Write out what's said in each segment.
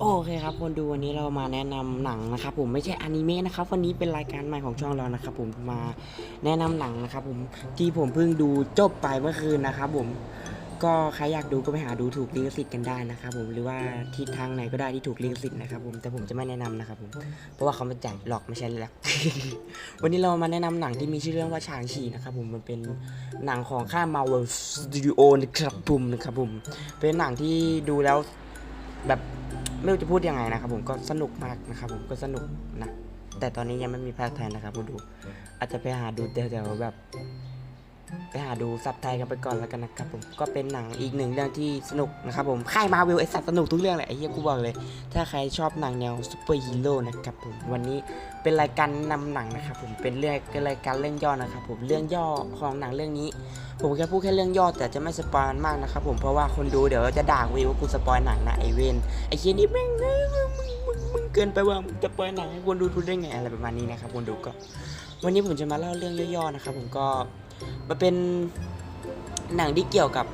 โอเคครับคนดูวันนี้เรามาแนะนำหนังนะครับผมไม่ใช่อนิเมะนะครับวันนี้เป็นรายการใหม่ของช่องเรานะครับผมมาแนะนำหนังนะครับผมที่ผมเพิ่งดูจบไปเมื่อคืนนะครับผมก็ใครอยากดูก็ไปหาดูถูกลิขสิทธิ์กันได้นะครับผมหรือว่าที่ทางไหนก็ได้ที่ถูกลิขสิทธิ์นะครับผมแต่ผมจะไม่แนะนำนะครับผมเพราะว่าเขาไม่จ่ายหรอกไม่ใช่เลยหรอกวันนี้เรามาแนะนำหนังที่มีชื่อเรื่องว่าชางชีนะครับผมมันเป็นหนังของค่าย Marvel Studio นะครับผมนะครับผมเป็นหนังที่ดูแล้วแบบ ไม่รู้จะพูดยังไงนะครับผมก็สนุกมากนะครับผมก็สนุกนะ แต่ตอนนี้ยังไม่มีภาคไทยนะครับคุณดู อาจจะไปหาดูแต่เดี๋ยวแบบ ไปหาดูซับไทยกันไปก่อนแล้วกันนะครับผมก็เป็นหนังอีกหนึ่งเรื่องที่สนุกนะครับผมค่ายมาวิลไอสัตว์สนุกทุกเรื่องเลยไอ้เหี้ยกูบอกเลย ถ้าใครชอบหนังแนวซูเปอร์ฮีโร่นะครับผมวันนี้เป็นรายการนำหนังนะครับผมเป็นเรื่องเป็นรายการเรื่องย่อนะครับผมเรื่องย่อของหนังเรื่องนี้ ผมแค่พูดแค่เรื่องย่อแต่จะไม่สปอยมันมากนะครับผมเพราะว่าคนดูเดี๋ยวจะด่าวิวว่ากูสปอยหนังนะไอเวนไอเคียนี่แม่งเมึงมึงมึงมึงเกินไปว่ามึงจะปล่อยหนังให้คนดูดูได้ไงอะไรประมาณนี้นะครับคนดูก็ วันนี้ผมจะมาเล่าเรื่องย่อๆนะครับผมก็ มันเป็นหนังที่เกี่ยวกับ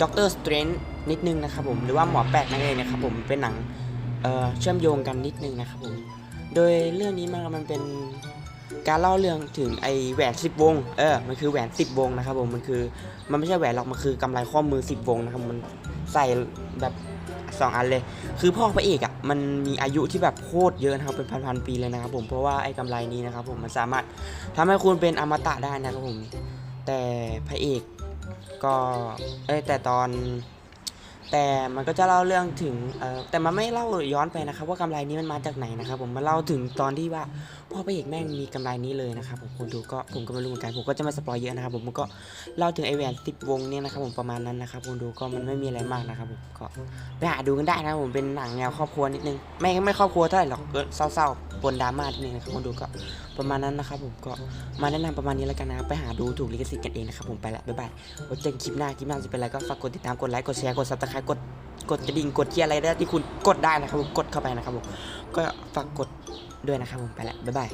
ด็อกเตอร์สเตรนนิดนึงนะครับผมหรือว่าหมอแปลกนั่นเองนะครับผมเป็นหนังเเชื่อมโยงกันนิดนึงนะครับผมโดยเรื่องนี้มันมันเป็นการเล่าเรื่องถึงไอแหวนสิบวง เออ มันคือแหวนสิบวงนะครับผม มันคือ มันไม่ใช่แหวนหรอก มันคือกำไรข้อมือสิบวงนะครับ มันใส่แบบ สองอันเลย คือพ่อพระเอกอะ่ะมันมีอายุที่แบบโคตรเยอะนะครับเป็นพันๆปีเลยนะครับผมเพราะว่าไอ้กำไรนี้นะครับผมมันสามารถทำให้คุณเป็นอมตะได้นะครับผมแต่พระเอกก็เอ้แต่ตอน แต่มันก็จะเล่าเรื่องถึงเออแต่มันไม่เล่าย้อนไปนะครับ ว่ากำไรนี้มันมาจากไหนนะครับ ผมมาเล่าถึงตอนที่ว่าพ่อพระเอกแม่งมีกำไรนี้เลยนะครับผมคนดูก็ผมก็ไม่รู้เหมือนกันผมก็จะไม่สปอยเยอะนะครับผมมันก็เล่าถึงไอแวนติดวงเนี่ยนะครับผมประมาณนั้นนะครับคนดูก็มันไม่มีอะไรมากนะครับผมก็ไปหาดูกันได้นะครับผมเป็นหนังแนวครอบครัวนิดนึงไม่ไม่ครอบครัวเท่าไหร่หรอกก็เศร้าๆปนดราม่าทีนึงนะครับคนดูก็ประมาณนั้นนะครับผมก็มาแนะนำประมาณนี้แล้วกันนะไปหาดูถูกลิขสิทธิ์กันเองนะครับผมไปละบ๊ายบายไว้เจอกันคลิปหน้าคลิปหน้าจะเป็นอะไรก็ฝากกดติดตามกดไลค์กดแชร์กดซับสไครกดกดกระดิ่งกดเทียอะไรได้ที่คุณกดได้นะครับผมกดเข้าไปนะครับผมก็ฝากกดด้วยนะครับผมไปละบ๊ายบาย